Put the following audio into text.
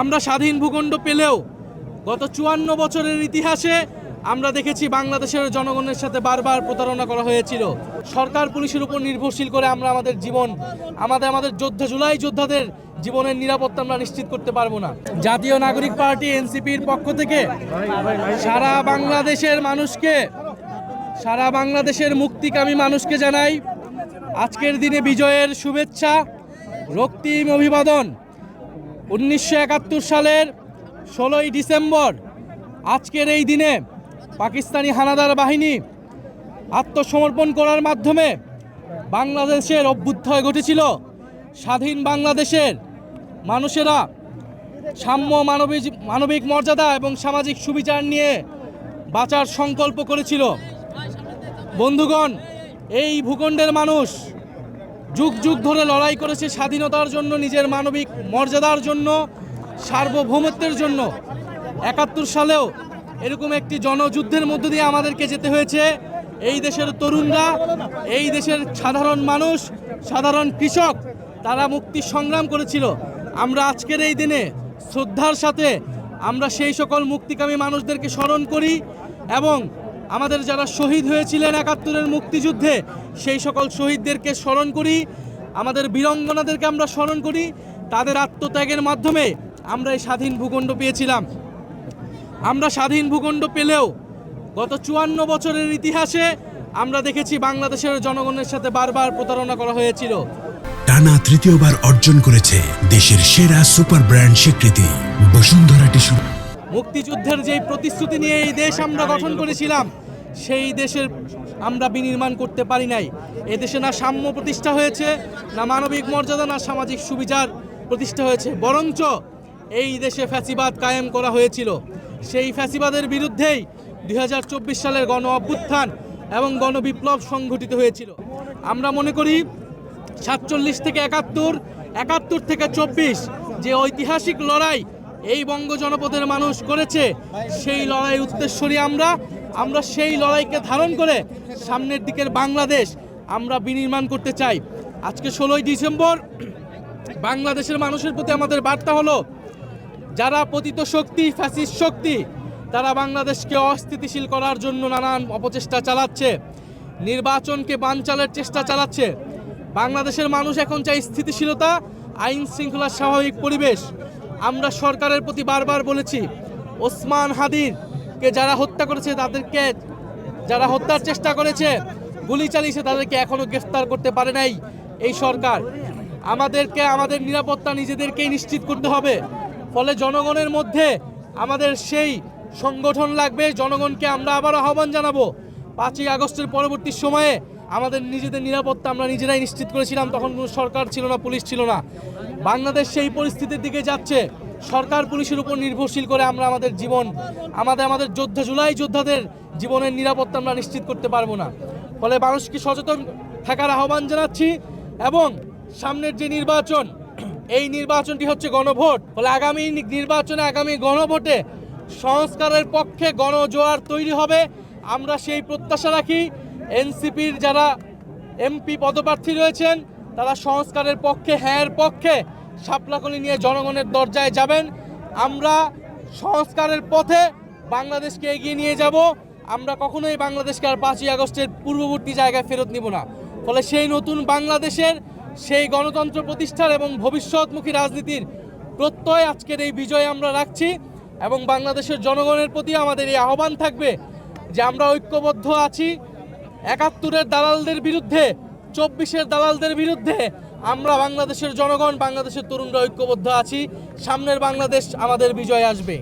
আমরা স্বাধীন ভূখণ্ড পেলেও গত চুয়ান্ন বছরের ইতিহাসে আমরা দেখেছি বাংলাদেশের জনগণের সাথে বারবার প্রতারণা করা হয়েছিল। সরকার পুলিশের উপর নির্ভরশীল করে আমরা আমাদের জীবন, আমাদের আমাদের যোদ্ধা, জুলাই যোদ্ধাদের জীবনের নিরাপত্তা আমরা নিশ্চিত করতে পারব না। জাতীয় নাগরিক পার্টি এনসিপির পক্ষ থেকে সারা বাংলাদেশের মানুষকে, সারা বাংলাদেশের মুক্তিকামী মানুষকে জানাই, আজকের দিনে বিজয়ের শুভেচ্ছা, রক্তিম অভিবাদন। উনিশশো একাত্তর সালের ষোলোই ডিসেম্বর, আজকের এই দিনে পাকিস্তানি হানাদার বাহিনী আত্মসমর্পণ করার মাধ্যমে বাংলাদেশের অভ্যুত্থয় ঘটেছিল। স্বাধীন বাংলাদেশের মানুষেরা সাম্য মানবিক মানবিক মর্যাদা এবং সামাজিক সুবিচার নিয়ে বাঁচার সংকল্প করেছিল। বন্ধুগণ, এই ভূখণ্ডের মানুষ যুগ যুগ ধরে লড়াই করেছে স্বাধীনতার জন্য, নিজের মানবিক মর্যাদার জন্য, সার্বভৌমত্বের জন্য। একাত্তর সালেও এরকম একটি জনযুদ্ধের মধ্য দিয়ে আমাদেরকে যেতে হয়েছে। এই দেশের তরুণরা, এই দেশের সাধারণ মানুষ, সাধারণ কৃষক, তারা মুক্তি সংগ্রাম করেছিল। আমরা আজকের এই দিনে শ্রদ্ধার সাথে আমরা সেই সকল মুক্তিকামী মানুষদেরকে স্মরণ করি এবং আমাদের যারা শহীদ হয়েছিলেন একাত্তরের মুক্তিযুদ্ধে, সেই সকল শহীদদেরকে স্মরণ করি। আমাদের বীরঙ্গনাদেরকে আমরা স্মরণ করি। তাদের আত্মত্যাগের মাধ্যমে আমরা এই স্বাধীন ভূখণ্ড পেয়েছিলাম। আমরা স্বাধীন ভূখণ্ড পেলেও গত চুয়ান্ন বছরের ইতিহাসে আমরা দেখেছি বাংলাদেশের জনগণের সাথে বারবার প্রতারণা করা হয়েছিল। টানা তৃতীয়বার অর্জন করেছে দেশের সেরা সুপার ব্র্যান্ড স্বীকৃতি, বসুন্ধরা টিস্যু মুক্তিযুদ্ধের যেই প্রতিশ্রুতি নিয়ে এই দেশ আমরা গঠন করেছিলাম, সেই দেশের আমরা বিনির্মাণ করতে পারি নাই। এ দেশে না সাম্য প্রতিষ্ঠা হয়েছে, না মানবিক মর্যাদা, না সামাজিক সুবিচার প্রতিষ্ঠা হয়েছে। বরঞ্চ এই দেশে ফ্যাসিবাদ কায়েম করা হয়েছিল। সেই ফ্যাসিবাদের বিরুদ্ধেই দু হাজার চব্বিশ সালের গণ অভ্যুত্থান এবং গণবিপ্লব সংঘটিত হয়েছিল। আমরা মনে করি সাতচল্লিশ থেকে একাত্তর একাত্তর থেকে চব্বিশ যে ঐতিহাসিক লড়াই এই বঙ্গ জনপদের মানুষ করেছে, সেই লড়াই উত্তরস্বরী আমরা আমরা সেই লড়াইকে ধারণ করে সামনের দিকের বাংলাদেশ আমরা বিনির্মাণ করতে চাই। আজকে ষোলোই ডিসেম্বর, বাংলাদেশের মানুষের প্রতি আমাদের বার্তা হলো, যারা পতিত শক্তি, ফ্যাসিস্ট শক্তি, তারা বাংলাদেশকে অস্থিতিশীল করার জন্য নানান অপচেষ্টা চালাচ্ছে, নির্বাচনকে বানচালের চেষ্টা চালাচ্ছে। বাংলাদেশের মানুষ এখন চাই স্থিতিশীলতা, আইন শৃঙ্খলার স্বাভাবিক পরিবেশ। আমরা সরকারের প্রতি বারবার বলেছি, ওসমান হাদিরকে যারা হত্যা করেছে তাদেরকে, যারা হত্যার চেষ্টা করেছে, গুলি চালিয়েছে তাদেরকে এখনও গ্রেফতার করতে পারে নাই এই সরকার। আমাদেরকে, আমাদের নিরাপত্তা নিজেদেরকেই নিশ্চিত করতে হবে। ফলে জনগণের মধ্যে আমাদের সেই সংগঠন লাগবে। জনগণকে আমরা আবার আহ্বান জানাব, পাঁচই আগস্টের পরবর্তী সময়ে আমাদের নিজেদের নিরাপত্তা আমরা নিজেরাই নিশ্চিত করেছিলাম, তখন কোনো সরকার ছিল না, পুলিশ ছিল না। বাংলাদেশ সেই পরিস্থিতির দিকে যাচ্ছে। সরকার পুলিশের উপর নির্ভরশীল করে আমরা আমাদের জীবন, আমাদের আমাদের যোদ্ধা, জুলাই যোদ্ধাদের জীবনের নিরাপত্তা আমরা নিশ্চিত করতে পারব না। ফলে মানুষকে সচেতন থাকার আহ্বান জানাচ্ছি এবং সামনের যে নির্বাচন, এই নির্বাচনটি হচ্ছে গণভোট। ফলে আগামী নির্বাচনে, আগামী গণভোটে সংস্কারের পক্ষে গণজোয়ার তৈরি হবে। আমরা সেই প্রত্যাশা রাখি। এনসিপির যারা এমপি পদপ্রার্থী রয়েছেন, তারা সংস্কারের পক্ষে, হ্যাঁর পক্ষে শাপলাকলি নিয়ে জনগণের দরজায় যাবেন। আমরা সংস্কারের পথে বাংলাদেশকে এগিয়ে নিয়ে যাব। আমরা কখনোই বাংলাদেশকে আর পাঁচই আগস্টের পূর্ববর্তী জায়গায় ফেরত নিব না। ফলে সেই নতুন বাংলাদেশের, সেই গণতন্ত্র প্রতিষ্ঠার এবং ভবিষ্যৎমুখী রাজনীতির প্রত্যয় আজকের এই বিজয় আমরা রাখছি এবং বাংলাদেশের জনগণের প্রতি আমাদের এই আহ্বান থাকবে যে আমরা ঐক্যবদ্ধ আছি। একাত্তরের দালালদের বিরুদ্ধে, চব্বিশের দালালদের বিরুদ্ধে আমরা বাংলাদেশের জনগণ, বাংলাদেশের তরুণরা ঐক্যবদ্ধ আছি। সামনের বাংলাদেশ আমাদের বিজয় আসবে।